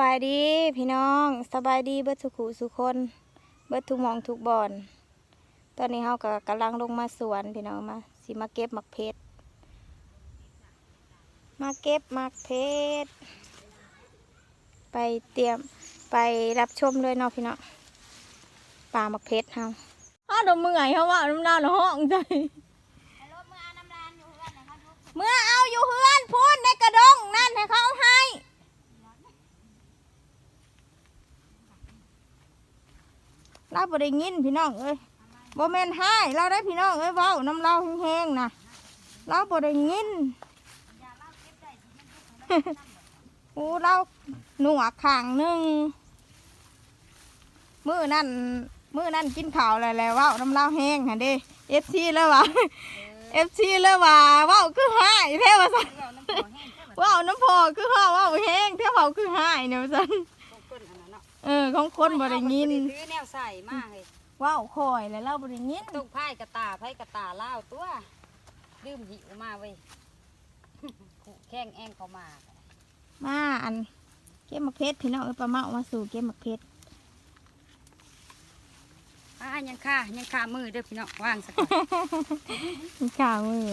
บายดีพี่น้องสบายดีเบิดสุขุสุคนเบิดทุกหมองทุกบอน ตอนนี้เฮาก็กำลังลงมาสวนพี่น้องมาสิมาเก็บหมักเพชรมาเก็บหมักเพชรไปเตรียมไปรับชมเลยเนาะพี่น้องป่าหมักเพชรเฮาอ้าวดมเมื่อยเฮาว่าน้ำดาวในห้องใจเมื่อเอาอยู่เฮือนพูนในกระดงนั่นให้เขาเอาให้ เราบ่ได้ยินพี่น้องเอ้ยบ่แม่นให้เราได้พี่น้องเอ้ยเว้าน้ำเราแห้งๆนะเราบ่ได้ยินโอ้เราหนวกข้างหนึ่งมื้อนั่นมื้อนั่นกินข้าวแล้วแล้วเว้าน้ำเราแห้งหั่นเด้ FC แล้วว่า FC แล้วว่าเว้าคือหายแท้ว่าซั่นเว้าน้ำพอคือเฮาเว้าแห้งแท้เว้าคือหายเนี่ยว่าซั่น เนาะเออของคนบ่ได้ยินถือแนวใส่มาเฮ้ยว้าวคอยแล้วเราบริยินตุกไพ่กระตาไพ่กระตาเล่าวตัวดื่มหิวมาเว้ยขู่แข้งแองเขามา มาอันเก็บมักเพชรพี่น้องเอ้ยปลาเมามาสู่เก็บมักเพชรอ่ายังค่ายังค่ามือเด้อพี่น้องว่างสักก่อนมีข้าวมือ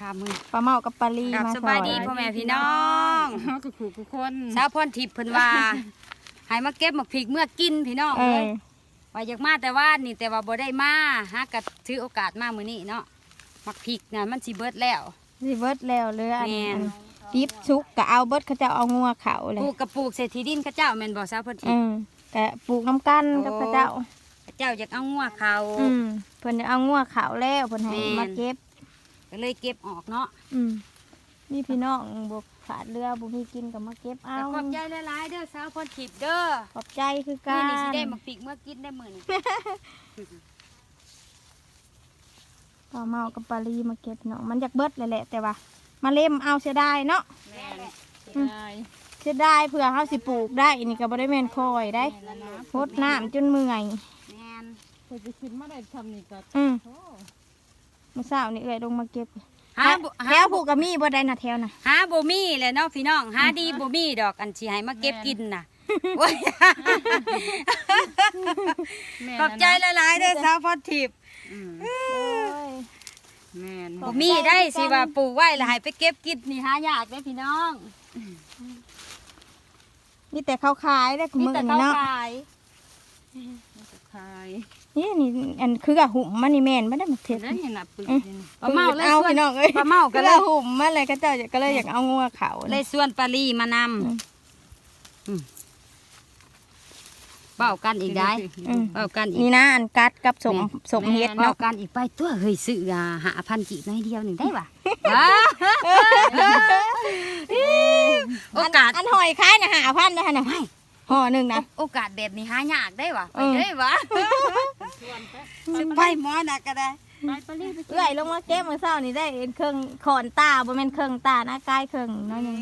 ค่ามือปลาเมากับปลาลีกับมาสบายดีซอพ่อแม่พี่น้องทุกคู่ทุกคนสาวพรทิพย์เพิ่นว่า ให้มาเก็บหมักพริกเมื่อกินพี่น้องเอเลอยว่าอยากมาแต่ว่านี่แต่ว่าบ่ได้มาฮะก็ถือโอกาสมามื้อนี้เนาะหมักพริกน่ะมันสิเบิดแล้วสิเบิดแล้วเลยอันแม่นอันดิบชุกกะเอาเบิดเขาจะเอางัวเขาเลยปลูกกับปลูกเศรษฐีดินเขาเจ้าแม่นบ่สาวพรทิอืพย์มกะปลูกน้ำกันกับโอ้เขาเจ้าเขาเจ้าอยากเอางัวเขาอืมเพิ่นจะเอางัวเขาแล้วเพิ่นให้แม่นมาเก็บก็เลยเก็บออกเนาะอืม นี่พี่น้องบกขาดเรือบ่มีกินก็มาเก็บเอา แต่ขอบใจหลายๆเด้อสาวพรทิพย์เด้อขอบใจคือกันี่นนี่สิได้หมักพริกเมื่อกินได้มื้อนี้ปลาเมากับปลาลีมาเก็บเนาะมันอยากเบิดเลยแหละแต่ว่า มาเล่มเอาเสียดายเนาะแม่นได้เสียดายเผื่อเขาสิปลูกได้นี่ก็บ่ได้แม่นคอยได้แม่นแล้วนะพดน้ำจนเมื่อย แม่นเพื่อจะขึ้นมาได้ทำนี่ก็อืมโอ้ เมื่อเช้านี่เอ้ยลงมาเก็บ หาบ่แถหาวผูกกับมีบ่ได้นะแถวน่ะหาบ่มีแหละเนาะพี่น้องหาดีบ่มีดอกอันสิให้มาเก็บกินน่ะโอ้ยแม่ขอบใจหลายๆเด้อสาวพรทิพย์อืมโอ้ยแม่นขบ่อบมีใจได้คือกันสิว่าปลูกไว้แล้วให้ไปเก็บกินนี่หายากเด้อพี่น้องนี่แต่เขาขายได้คุณมีมือแต่นี่เขาเนาะขาย ขาย นี่นี่อันคือกะหุ่มมันนี่แม่นบ่ได้มาเทเห็ศนแล้วเห็นน่ะปืนอืมนี่ปลาเมาเลยเอาส่วนพี่น้องเอ้ยปลาเมาก็ก็เลเลยยหุ่มมันเลยก็เจ้าก็เลยอยากเอางัวเขาเลยส่วนปลาลีมานำอืมอืมเบ้ากันอีกได้อืมเบ้ากันอีกนี่นะอันกัดกับสมแม่สมเฮ็ดเบ้าเนาะกันอีกไปตัวเฮ้ยซื้อหาพันกีบในอยเดียวหนึ่งได้ปะว้าโอกาสอันหอยคล้ายนะหาพันนะฮะน่ะ ห่อหนึ่งนะ โอกาสแบบนี้หายากได้วะไปเออได้วะสิไปหมอนักก็ได้ไปไปรีบไปเอื้อยลงมาเก็บมื้อเช้านี่ได้เห็นเครื่องขอนตาบ่แม่นเครื่องตานะกายเครื่องน้อยหนึง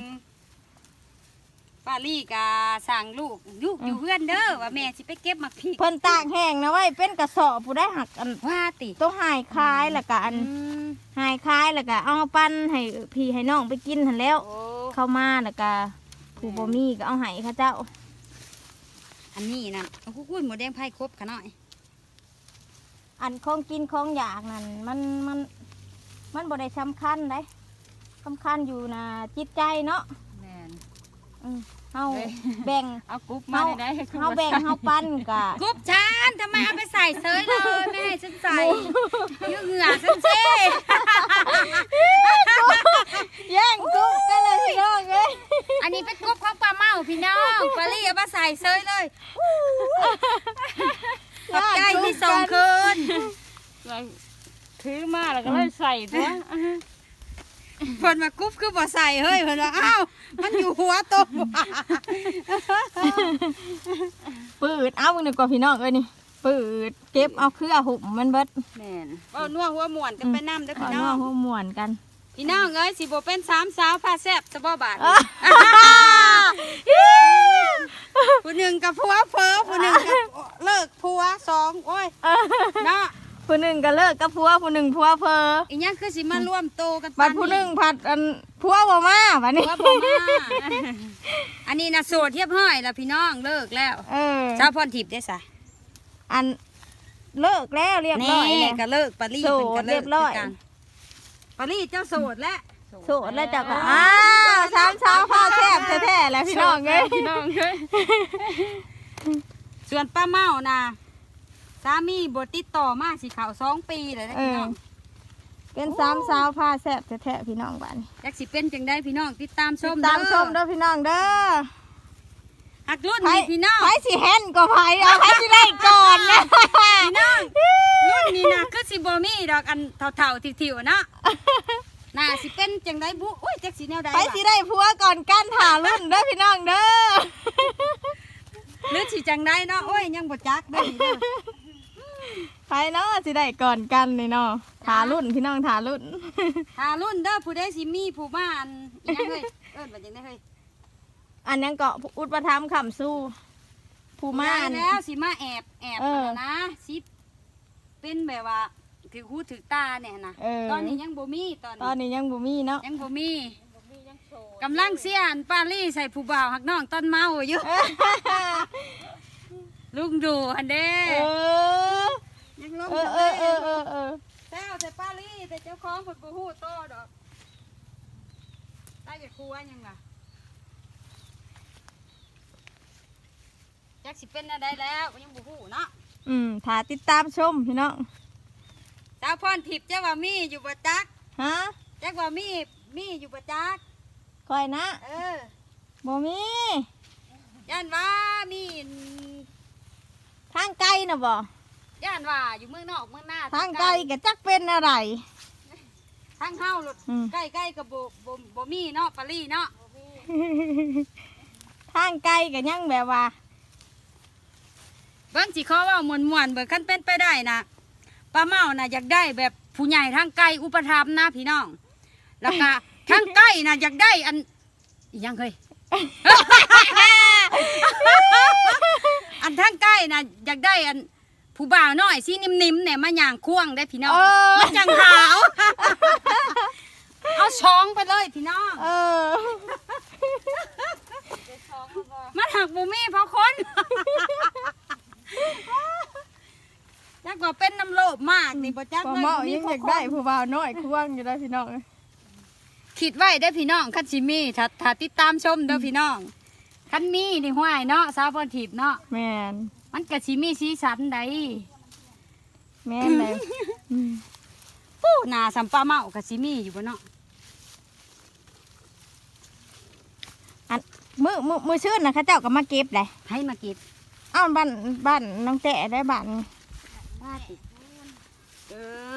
ป้าลี่กาสั่งลูกยุกอยู่เพื่อนเด้อว่าแม่สิไปเก็บหมักพริกเพิ่นตากแห้งนะไว้ยเป็นกระสอบผู้ได้หักอันว่าติต้องหายคายแล้วก็อันอืมหายคายแล้วก็เอามาปั้นให้พี่ให้น้องไปกินหั่นแล้วโอ้เข้ามาแล้วก็ผู้บ่มีก็เอาให้เขาเจ้า อันนี้นะโอ้โหหมูแดงไผ่ครบขะหน่อย อันของกินของอยากนั่นมันมันมันบ่ได้สำคัญได้สำคัญอยู่นะจิตใจเนาะแม่นอืมเฮาแบ่ง เอากรุ๊ปมาได้ได้เฮาแบ่งเฮาปั้นกะ กรุ๊บชานทำไมเอาไปใส่เซยเลยแม่ให้ฉันใส่เยอะเหงื่อฉันเซ่แย่งกุ๊กกันเลยพี่น้องเอ้ยอันนี้เป็นกรุ๊บของปลา เมาพี่น้องปลาลี่เอามาใส่เซยเลยขอบใจที่ส่งคืนถือมาแล้วก็เลยใส่ตัวเพิ่นมากรุ๊บคือบ่ใส่เฮ้ยเพิ่นว่าอ้าวมันอยู่หัวโตะปืดเอาเบิ่งดีกว่าพี่น้องเอ้ยนี่ปืดเก็บเอาเครือหุ่มมันเบิดแม่นเอานัวหัวหมวนกันไปน้ำเด้อเอาพี่น้น้ออง งหัวม่วนกัน พี่น้องเอ้ยสิบ่เป็นสามสาวพาแซ่บสะบ่บาดผู้หนึ่งกับผัวเผลอผู้หนึ่งกับเลิกผัวสองโอ้ยเนาะผู้หนึ่งก็เลิกกับผัวผู้หนึ่งผัวเพออีหยังคือสิมาร่วมโตกันบัดผู้หนึ่งผัดอันผัวบ่มาบัดนี้ผัวบ่มาอันนี้นะโสดเทียบห้อยแล้วพี่น้องเลิกแล้วเออชาวพรทิพย์ได้สะอันเลิกแล้วเรียบร้อยแน่แล้วก็เลิกปารีโสดเพิ่นก็เลิกเรียบร้อยคืกัน ปารีเจ้าโสดแล้วโสดแล้วเจ้าก็อ้าวสามสาวผ้าแทบแท้ๆแล้วพี่น้องเอ้ยพี่น้องเอ้ยส่วนป้าเมานะสามีบทติดต่อมาสิเขาสองปีเลยนะเอพี่อน้องเป็นสามสาวผ้าแทบแท้ๆพี่น้องบ้านอยากสิเป็นจังได้พี่น้องติดตามชติมดตามชมเด้อพี่น้องเด้อ หักรุ่นนี่พี่น้อง ไผสิแฮนก็ไผเอาไผสิได้ก่อนนะพี่น้องรุ่ นนี้นะคือสิบมีดอกอันเท่าๆทิวๆเนาะน่าสิเป็นจังได้บุอุ้ยจักสิแนวใดไผวะสิได้ผัวก่อนกันหารุ่นเด้อพี่น้องเด้อหรือสิจังได้เนาะโอ้ยยังบ่จักเด้อนี่เด้อไผเนาะสิได้ก่อนกันนี่เนาะหารุ่นพี่น้องหารุ่น หารุ่นเด้อผู้ใดสิมีผู้มาอันอีหยังเฮ้ยเอิ้นว่าจังได๋เฮ้ยอันยังเกาะอุปถัมภ์คำสู้ผู้ม่าน ได้แล้วสิมาแอบแอบเอออันนั้นนะสิ เป็นแบบว่าถือหูถือตาเนี่ยนะเออ ตอนนี้ยังบ่มีตอนตอนนี้นี้ยังบ่มีเนาะยังบ่มีกำลังเสียอันปาลี่ใส่ผู้บ่าวหักน้องต้นเมาอยู่ ลุงดูอันเด้เออยังลงเออเออเออเออเออแต้วแต่ปาลี่แต่เจ้าของเพิ่นบ่ฮู้โตดอกใต้ไปครัวยังล่ะจักสิเป็นอะไรแล้วยังบ่ฮู้เนาะ อืมถ้าติดตามชมพี่น้องสาวพรทิพย์เจ้าว่ามีอยู่บ่จักฮะจักว่ามีมีอยู่บ่จักคอยนะเออบ่มีย่านว่ามีทางไกลน่ะบ่ย่านว่าอยู่เมืองนอกเมืองหน้าทางไกลก็จักเป็นอะไรทางเฮาหลุดอืมใกล้ๆกับบ่บ่บ่มีเนาะปารีเนาะทางไกลก็ยังแบบว่า เบิ่งสิขอเว้ามวนๆเบิ่งคันเป็นไปได้นะป้าเมาน่ะอยากได้แบบผู้ใหญ่ทางไกลอุปถัมภ์นะพี่น้อง แล้วก็ ทางใกล้น่ะอยากได้อันอิหยังเฮ้ยอันทางใกล้น่ะอยากได้อันผู้บ่าวน้อยสีนิ่มๆเนี่ยมาย่างควงได้พี่น้องเออ มันจังหาวเอาช้องไปเลยพี่น้องเออ มันหักบูมี่เพราะคน จักว่าเป็นน้ำโลภมากนี่บ่จักบ่เลยเมาบ่มียังเพอราะยากคได้นผู้บ่าวน้อยควงอยู่ได้อพี่น้องคิดไว้ได้อพี่น้องคันสิมีถ้าถ้าติดตามชมเด้อพี่น้องคันมีนี่ห้วยเนาะสาวพรทิพย์เนาะแม่นมันก็สิมีสีสันใดแม่นเลยอืมปู้หนาสัมปาเมาก็สิมีอยู่บ่เนาะอันมือมือมือชื่นนะเขาเจ้าก็มาเก็บเลยให้มากินเอ้าบ้านบ้านน้องแต่ได้บ้านว่าติเออ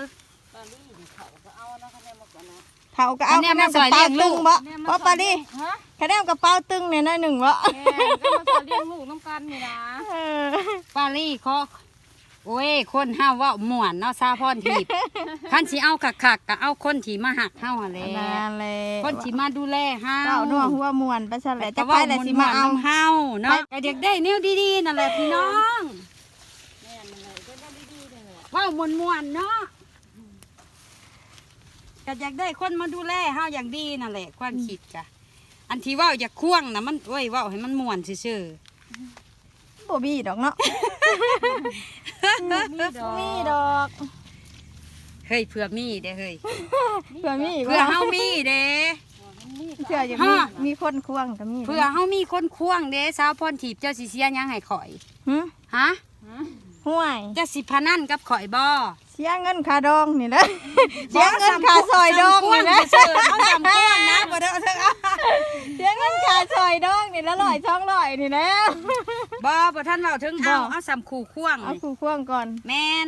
ปาลี่เขาก็เอาเนาะคะแนนมาก่อนนะเขาก็เอาอันเนี้ยคะแนนมากซระอยเลี้เป๋ายงลูตึกงบ่แม่เพราะปาดิฮะคะแนนกระเป๋าตึงเนี่ยน้อยหนึ่งบ่แม่ก็มาสอนเลี้ยงลูกน้ำกันนี่นะเออปาลี่เขา โอ้ย คนห้าเว่าม่วนเนาะซาพรทิพย์คันสิเอาคักๆก็เอาคนที่มาหักเฮาหั่นแหละนั่นเลยคนที่มาดูแลเฮา เจ้านัวหัวมวนไปซะแหละจะแต่ไปว่าแหละมวนสิๆมาเอานำเฮาเนาะก็อยากได้แนวดีๆนั่นแหละพี่น้องเว่ามวนๆเนาะก็อยากได้คนมาดูแลเฮาอย่างดีนั่นแหละความคิดจ้ะอันที่เว่าอยากควงนะมันโอ้ยเว่าให้มันม่วนซื่อบ่มีดอกเนาะ มีดอกมีดอกๆเฮ้ยเผื่อมีเด้เฮ้ยเพื่อมีเผื่อเฮามีเด้เพื่อจะมีฮะมีคนควงก็มีเผื่อเฮามีคนควงเด้สาวพรทิพย์เจ้าสิเสียหยังให้ข่อยหึฮะห่วยเจ้าสิพนันกับข่อยบ่ เสียเงินค่าดองนี่แหละเสียเงินค่าซอยดองนี่นะเสือเอาสำควงนะบ่ได้เอาเถอะเอาเสียเงินค่าซอยดองนี่ละร้อยช่องร้อยนี่นะบ่บ่ท่านเว้าถึงเอาเอาสำคู่ควงเอานี่คู่ควงก่อน แม่น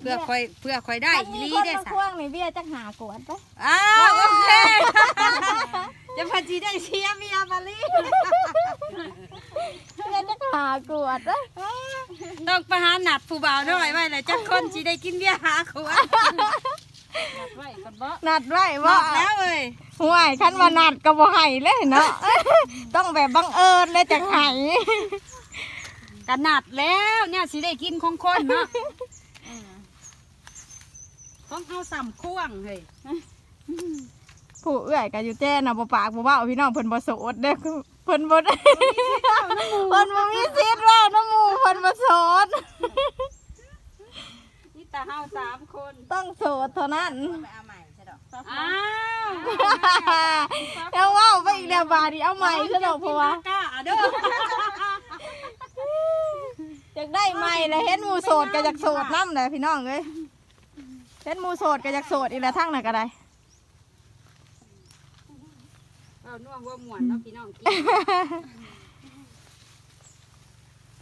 เพื่อข่อยเพื่อข่อยได้ถ้าอีมีหลีคนได้มาซะควงนี่เบี้ยจักหากวดไปอ้าวโอเคจะพอจีได้เชียร์เมียบาลีเบี้ยจักหากวดไป ต้องไปหาหนัดผู้บ่าวน้อยไว้เลยจักคนสิได้กินเบียร์หาขวดไว้ก่อนบ่นัดไว้บว่าอกแล้วเอ้ยห่วยคันว่านัดก็บ่ให้เลยเนาะ ต้องแบบบังเอิญเลยจักให้กันหนัดแล้วเนี่ยสิได้กินของคนเนาะต้องเอาสำควงเฮ้ยผู้เอื้อยก็อยู่แจ้น่ะบ่ปากบ่เว้าพี่น้องเพิ่นบ่โสดเด้อคือ เพิ่นบ่ได้เพิ่นบ่มีสิทธิ์เว้าน้ำหมู่เพิ่นบ่โสดนี่ตาเฮาสามคนต้องโสดเท่านั้นอ้าวเดี๋ยวเว้าไปอีกเดี๋ยวบาดนี้เอาใหม่ซะดอกเพราะว่ากล้าเด้ออยากได้ใหม่แล้วเห็นหมู่โสดก็อยากโสดนำแหละพี่น้องเอ้ยเห็นหมู่โสดก็อยากโสดอีกแล้วทั้งนั้นก็ได้ เอานัวหัวหมวนเนาะพี่น้องกิน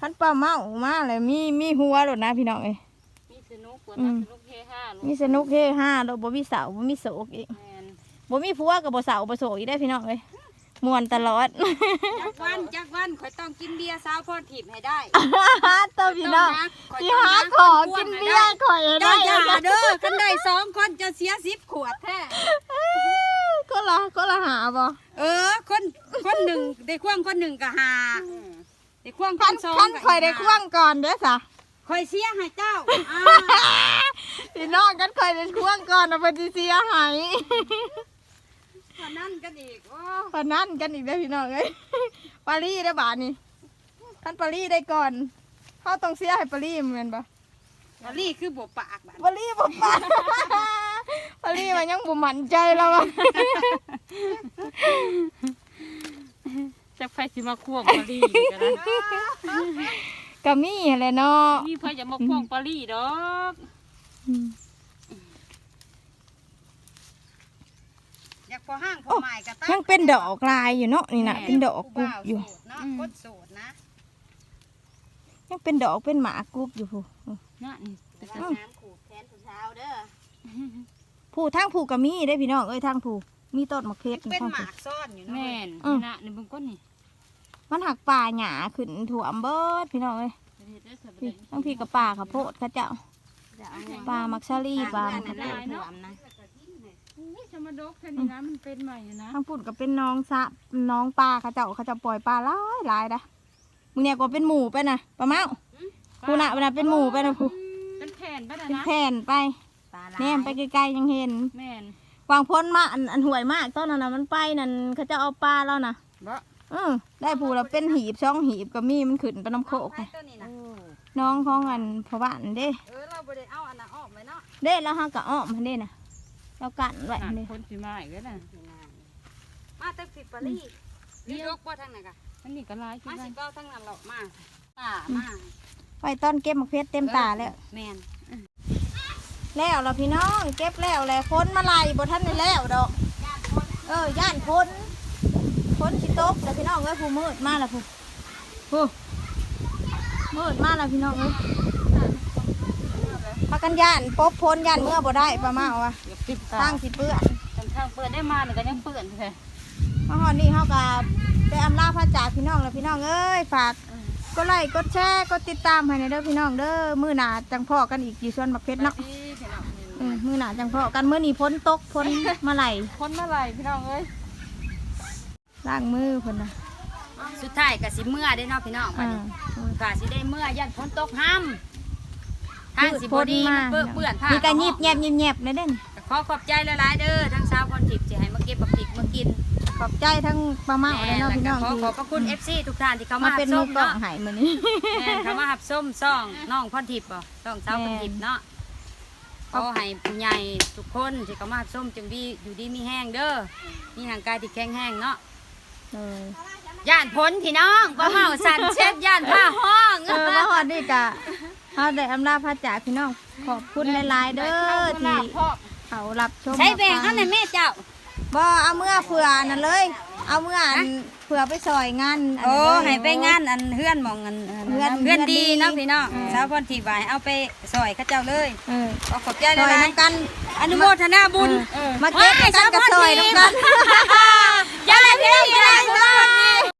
ท่านป้าเมามาเลยมีมีหัวโลดนะพี่น้องเอ้ยมีสนุกกว่าอืนั้นมสนุกเฮฮาลูกมีสนุกเฮฮาโดบ่มีเสาบ่มีโศกอีกแม่นบ่มีผัวกับบ่เสาบ่โศกอีกได้อพี่น้องเอ้ยม่วนตลอดจักวันจักวันข่อยต้องกินเบียร์สาวพรทิพย์ให้ได้เต้าพี่น้องข่อยสิต้องหานะขอกินเบียร์ข่อยให้เจ้าได้อย่าเด้อคันได้สองคนจะเสียสิบขวดแท้ก็ ละก็ละหาบ่เออ คนคนหนึ่งได้ควงคนหนึ่งก็หาได้ควงคคันนสองคันก็ข่อยได้ควงก่อนเด้อสะข่อยเสียให้เจ้าอ่าพี่น้องกันข่อยได้ควงก่อนเอาไปสิเสียหายเท่านั้นกันอีกโอ้ปานนั้นกันอีกได้อพี่น้องเอ้ย ปารีได้อบาทนี่คันปารีได้ก่อนเขาต้องเสียให้ปารีเหมือนบ่วลี่คือบ่ปากบัดปารีบ่ปาปารีมันยังบ่มั่นใจแล้วอะจักไผสิมาควงปารีกันนะก็มีแหละเนาะมีไผจะมาควงปารีดอกอยากพอห้างพอใหม่ก็ตั้ยังเป็นดอกลายอยู่เนาะนี่น่ะเป็นดอกกุบอยู่โสดเนาะกดโสดนะยังเป็นดอกเป็นหมากรุบอยู่ผู้น่ะนี่แต่ว่าน้ำขูดแทนผู้เช้าเด้อ ผู้ทางผู้ก็มีได้พี่น้องเอ้ยทางผู้มีต้นมะเขือเป็นทางหผู้มากซ่อนอยู่เนาะแม่นอืมนี่น่ะนี่เบิ่งก้นนี่มันหักป่าหญ้าขึ้นถั่วมเบิดพี่น้องเอ้ยเฮ็ดได้สบาพี่ยทั้งพี่กับป่าข้าวโพดเขาเจ้าป่ามักชะลีป่าบ้มักนั่ข้าวนโพดแหละรวมนะอุ้ยจะมาดกแค่นี้นะมันเป็นใหม่อยู่นะทางพุ่นก็เป็นน้องสะน้องป่าเขาเจ้าเขาจะปล่อยป่าหลายหลายนะมึงเนี่ยก็เป็นหมูไปนะปลาเมาผู้น่ะน่ะเป็นหมูไปนะผู้เป็นแผ่นไปนะเป็นนะแผ่นไป ปลาลายแนมไปไกลๆยังเห็นแม่นวางพ้นมาอันอันห่วยมากต้นนั้นน่ะมันไปนั่นเขาจะเอาปลาแล้วนะบ่เออได้ผู้ละเป็นหีบช่องหีบก็มีมันขึ้นไปน้ำโคกไอ้ตัวนี้นะน้องของอันพระบ้านเด้ เออเราบ่ได้เอาอันน่ะออกไว้เนาะเด้แล้วเฮาก็อ้อมมันเด้น่ะเรากันไว้นั่นเด้คนสิมาอีกแล้วน่ะมาแต่ผิดปารีเรียกว่าทางไหนกะอันนี้ก็หลายคือมากัสินเก้าทางนั้นหรอกมาป่ามาไว้ต้นเก็บมะเขือเต็มตาแล้ว แม่น แล้วเราพี่น้องเก็บแล้วแหละพ้นมาไล่บ่ทันได้แล้วดอกเออย่านพ้นพ้นสิตกแล้วพี่น้องเอ้ยผู้มืดมาแล้วผู้ผู้มืดมาแล้วพี่น้องเอ้ยพากันย่านปบพ้นย่านเมื่อบ่ได้ประมาณว่าเกือบสิบทางสิเปื้อนทางทางเปิดได้มาเนี่ยก็ยังเปื้อนแท้มาฮอดนี่เฮาก็ได้อำลาพระจากพี่น้องแล้วพี่น้องเอ้ยฝากกดไลค์กดแชร์กดติดตามให้ในอยเด้อพี่น้องเด้อมื้อหน้าจังพ่อกันอีกอยู่ส่วนบักเพชรเนาะพี่พี่น้อง เออมื้อหน้าจังพ่อกันมื้อนี้พ้นตกพ้นมาไหลคนเมื่อไหร่พี่น้องเอ้ยล้างมือเพิ่นน่ะสุดท้ายก็สิเมื่อได้เนาะพี่น้องบัดอ่านี้ก็สิได้เมื่อยันฝนตกห้ำทางสิบ่ดีมันเปื้อนเปื้อนผ้ามีการยิบแยบยิบแยบนะเด่นขอขอบใจหลายๆเด้อทั้งสาวพรทิพย์ที่ให้มาเก็บบักพริกมากิน ขอบใจทั้งป้าเมาและน้องพี่น้องขอที่ขอบพระคุณ FC ทุกท่านที่เข้ามามาเป็นส้มืมอกล้องเนาะใหายมื้อนี้แม่นเขามาหับส้มซ่องน้องพรทิพย์บ่ต้องสาวพรทิพย์เนาะ ขอให้ผู้ใหญ่ทุกคนที่เขามาหับส้มจงดีอยู่ดีมีแห้งเด้อมีร่างกายที่แข็งแรงเนาะเออย่านพ้นพี่น้องบ่เมาสั่นเช็ดย่านผ้าห้องเออมาฮอดนี่กะเฮาได้อำลาพระจากพี่น้องขอบคุณหลายๆเด้อที่พ่อเขารับชมใช้แบ่งรับอัฟันนั้นแม่เจ้า บ่เอาเมื่อเผื่อนั่นเลย เอาเมื่ออันเผื่อไปซอยงานนโอ้นั้นเลย ให้ไปงานอันเฮือนหมองอันเฮือนเฮือนดีเฮือนดีเนาะพี่น้องเออ สาวพรทิพย์ไว้เอาไปซอยเขาเจ้าเลยเออขอขอบใจซอยหลายน้ำกันๆอนุโมทนาบุญมาเก็บกันกับซอยน้ำกันย่านดีย่านสาวพร